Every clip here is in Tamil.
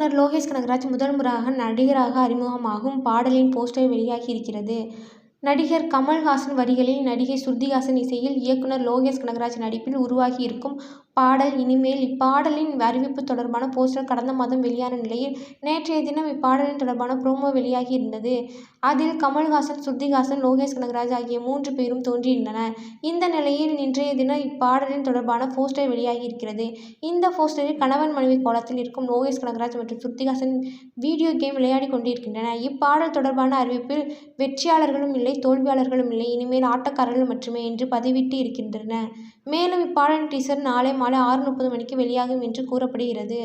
இயக்குனர் லோகேஷ் கனகராஜ் முதல் முறையாக நடிகராக அறிமுகமாகும் பாடலின் போஸ்டர் வெளியாகி இருக்கிறது. நடிகர் கமல்ஹாசன் வரிகளில் நடிகை சுருதிஹாசன் இசையில் இயக்குனர் லோகேஷ் கனகராஜ் நடிப்பில் உருவாகி இருக்கும் பாடல் இனிமேல் இப்பாடலின் அறிவிப்பு தொடர்பான போஸ்டர் கடந்த மாதம் வெளியான நிலையில் நேற்றைய தினம் இப்பாடலின் தொடர்பான ப்ரோமோ வெளியாகி இருந்தது. அதில் கமல்ஹாசன் ஸ்ருதிஹாசன் லோகேஷ் கனகராஜ் ஆகிய மூன்று பேரும் தோன்றியிருந்தனர். இந்த நிலையில் இன்றைய தினம் இப்பாடலின் தொடர்பான போஸ்டர் வெளியாகி இருக்கிறது. இந்த போஸ்டரில் கணவன் மனைவி கோலத்தில் இருக்கும் லோகேஷ் கனகராஜ் மற்றும் சுருதிஹாசன் வீடியோ கேம் விளையாடி கொண்டிருக்கின்றனர். இப்பாடல் தொடர்பான அறிவிப்பில் வெற்றியாளர்களும் இல்லை தோல்வியாளர்களும் இல்லை இனிமேல் ஆட்டக்காரர்கள் மட்டுமே என்று பதிவிட்டு இருக்கின்றனர். மேலும் இப்பாடலின் டீசர் நாளை மாலை ஆறு.முப்பது மணிக்கு வெளியாகும் என்று கூறப்படுகிறது.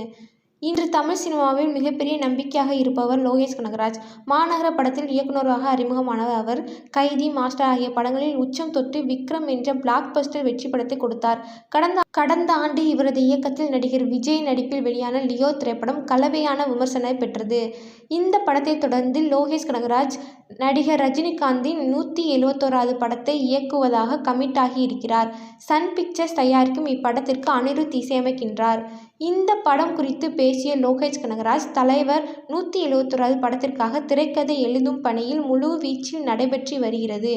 இன்று தமிழ் சினிமாவில் மிகப்பெரிய நம்பிக்கையாக இருப்பவர் லோகேஷ் கனகராஜ். மாநகர படத்தில் இயக்குனராக அறிமுகமானவர் அவர் கைதி மாஸ்டர் ஆகிய படங்களில் உச்சம் தொட்டு விக்ரம் என்ற பிளாக் பஸ்டர் வெற்றி படத்தை கொடுத்தார். கடந்த கடந்த ஆண்டு இவரது இயக்கத்தில் நடிகர் விஜய் நடிப்பில் வெளியான லியோ திரைப்படம் கலவையான விமர்சனம் பெற்றது. இந்த படத்தை தொடர்ந்து லோகேஷ் கனகராஜ் நடிகர் ரஜினிகாந்தின் நூற்றி எழுபத்தோராவது படத்தை இயக்குவதாக கமிட் ஆகி இருக்கிறார். சன் பிக்சர்ஸ் தயாரிக்கும் இப்படத்திற்கு அனிருத் இசையமைக்கின்றார். இந்த படம் குறித்து பேசிய லோகேஷ் கனகராஜ் தலைவர் நூற்றி எழுபத்தோராவது படத்திற்காக திரைக்கதை எழுதும் பணியில் முழு வீச்சில் நடைபெற்று வருகிறது.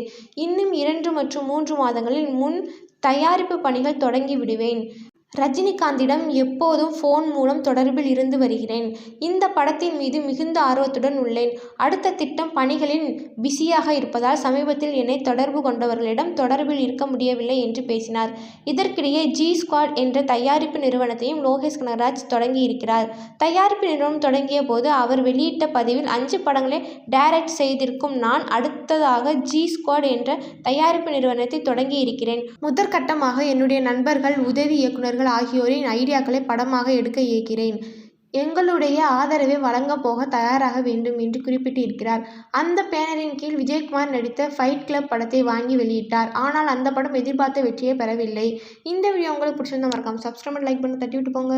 இன்னும் இரண்டு மற்றும் மூன்று மாதங்களில் முன் தயாரிப்பு பணிகள் தொடங்கிவிடுவேன் விடுவேன். ரஜினிகாந்திடம் எப்போதும் ஃபோன் மூலம் தொடர்பில் இருந்து வருகிறேன். இந்த படத்தின் மீது மிகுந்த ஆர்வத்துடன் உள்ளேன். அடுத்த திட்டம் பணிகளில் பிஸியாக இருப்பதால் சமீபத்தில் என்னை தொடர்பு கொண்டவர்களிடம் தொடர்பில் இருக்க முடியவில்லை என்று பேசினார். இதற்கிடையே ஜி ஸ்குவாட் என்ற தயாரிப்பு நிறுவனத்தையும் லோகேஷ் கனகராஜ் தொடங்கியிருக்கிறார். தயாரிப்பு நிறுவனம் தொடங்கிய போது அவர் வெளியிட்ட பதிவில் அஞ்சு படங்களை டைரக்ட் செய்திருக்கும் நான் அடுத்ததாக ஜி ஸ்குவாட் என்ற தயாரிப்பு நிறுவனத்தை தொடங்கி இருக்கிறேன். முதற்கட்டமாக என்னுடைய நண்பர்கள் உதவி இயக்குனர்கள் ஆகியோரின் ஐடியாக்களை படமாக எடுக்க இயக்கிறேன் எங்களுடைய ஆதரவை வழங்கப் போக தயாராக வேண்டும் என்று குறிப்பிட்டு இருக்கிறார். அந்த பேனரின் கீழ் விஜயகுமார் நடித்த ஃபைட் கிளப் படத்தை வாங்கி வெளியிட்டார். ஆனால் அந்த படம் எதிர்பார்த்த வெற்றியை பெறவில்லை. இந்த வீடியோ உங்களுக்கு பிடிச்சிருந்தா மறக்காம சப்ஸ்கிரைப் லைக் பண்ணி தட்டி விட்டு போங்க.